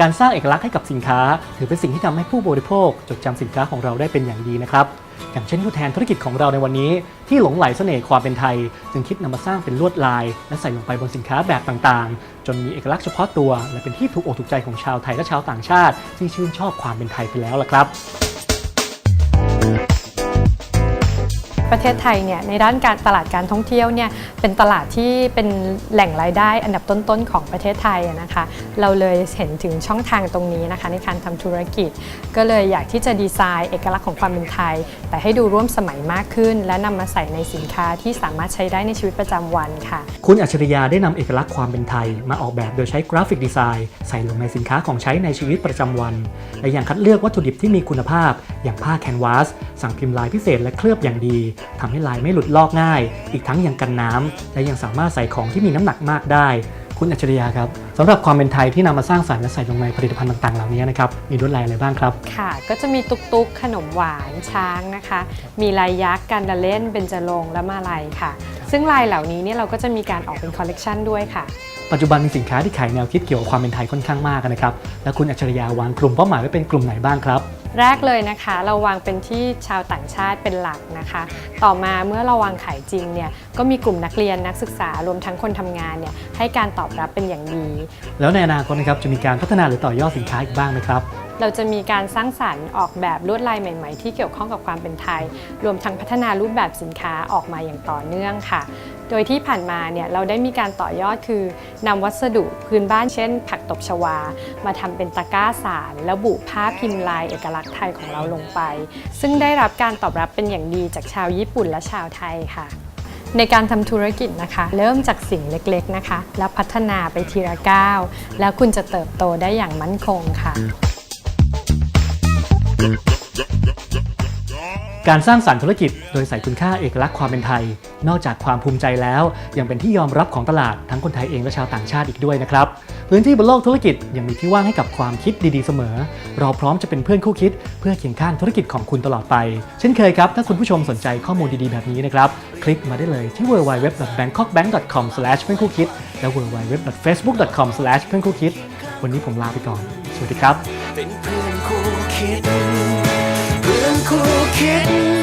การสร้างเอกลักษณ์ให้กับสินค้า ถือเป็นสิ่งที่ทำให้ผู้บริโภค จดจำสินค้าของเราได้เป็นอย่างดีนะครับ อย่างเช่นผู้แทนธุรกิจของเราในวันนี้ ที่หลงไหลเสน่ห์ความเป็นไทย จึงคิดนำมาสร้างเป็นลวดลาย และใส่ลงไปบนสินค้าแบบต่างๆ จนมีเอกลักษณ์เฉพาะตัว และเป็นที่ถูกอกถูกใจของชาวไทยและชาวต่างชาติ ที่ชื่นชอบความเป็นไทยไปแล้วล่ะครับ ประเทศไทยเนี่ยในด้านการตลาดการท่องเที่ยวเนี่ยเป็นตลาดที่เป็นแหล่งรายได้อันดับต้นๆของประเทศไทยนะคะ เราเลยเห็นถึงช่องทางตรงนี้นะคะในการทำธุรกิจ ก็เลยอยากที่จะดีไซน์เอกลักษณ์ของความเป็นไทย แต่ให้ดูร่วมสมัยมากขึ้น และนำมาใส่ในสินค้าที่สามารถใช้ได้ในชีวิตประจำวันค่ะ คุณอัจฉริยาได้นำเอกลักษณ์ความเป็นไทย มาออกแบบโดยใช้กราฟิกดีไซน์ใส่ลงในสินค้าของใช้ในชีวิตประจำวัน และยังคัดเลือกวัตถุดิบที่มีคุณภาพ อย่างผ้าแคนวาสสั่งพิมพ์ลายพิเศษและเคลือบอย่างดีทำให้ลายไม่หลุดลอกง่าย อีกทั้งยังกันน้ำและยังสามารถใส่ของที่มีน้ำหนักมากได้ คุณอัจฉริยาครับสำหรับความเป็นไทยที่นำมาสร้างสรรค์และใส่ลงในผลิตภัณฑ์ต่างๆเหล่านี้นะครับมีลวดลายอะไรบ้างครับ ค่ะ ก็จะมีตุกตุกขนมหวานช้างนะคะ มีลายยักษ์การละเล่นเบญจรงค์และมาลัยค่ะ ซึ่งลายเหล่านี้เนี่ยเราก็จะมีการออกเป็นคอลเลกชันด้วยค่ะปัจจุบันมีสินค้าที่ขายแนวคิดเกี่ยวกับความเป็นไทยค่อนข้างมากนะครับ และคุณอัจฉริยาวางกลุ่มเป้าหมายไว้เป็นกลุ่มไหนบ้างครับ แรกเลยนะคะเราวางเป็นที่ชาวต่างชาติเป็นหลักนะคะ ต่อมาเมื่อเราวางขายจริงเนี่ยก็มีกลุ่มนักเรียนนักศึกษารวมทั้งคนทำงานเนี่ยให้การตอบรับเป็นอย่างดี แล้วในอนาคตนะครับจะมีการพัฒนาหรือต่อยอดสินค้าอีกบ้างไหมครับเราจะมีการสร้างสรรค์ออกแบบลวดลายใหม่ ๆ ที่เกี่ยวข้องกับความเป็นไทย รวมทั้งพัฒนารูปแบบสินค้าออกมาอย่างต่อเนื่องค่ะ โดยที่ผ่านมาเนี่ยเราได้มีการต่อยอดคือนำวัสดุพื้นบ้านเช่น ผักตบชวา มาทำเป็นตะกร้าสารแล้วบุผ้าพิมพ์ลายเอกลักษณ์ไทยของเราลงไป ซึ่งได้รับการตอบรับเป็นอย่างดีจากชาวญี่ปุ่นและชาวไทยค่ะในการทำธุรกิจนะคะ เริ่มจากสิ่งเล็กๆนะคะ แล้วพัฒนาไปทีละก้าว แล้วคุณจะเติบโตได้อย่างมั่นคงค่ะ การสร้างสรรค์ธุรกิจโดยใส่คุณค่าเอกลักษณ์ความเป็นไทย นอกจากความภูมิใจแล้ว ยังเป็นที่ยอมรับของตลาดทั้งคนไทยเองและชาวต่างชาติอีกด้วยนะครับ พื้นที่บนโลกธุรกิจยังมีที่ว่างให้กับความคิดดีๆเสมอ เราพร้อมจะเป็นเพื่อนคู่คิด เพื่อเคียงข้างธุรกิจของคุณตลอดไป เช่นเคยครับ ถ้าคุณผู้ชมสนใจข้อมูลดีๆแบบนี้นะครับ คลิกมาได้เลยที่ www.bangkokbank.com เพื่อนคู่คิดและ www.facebook.com เพื่อนคู่คิดวันนี้ผมลาไปก่อน สวัสดีครับ เป็นเพื่อนคู่คิด เพื่อนคู่คิด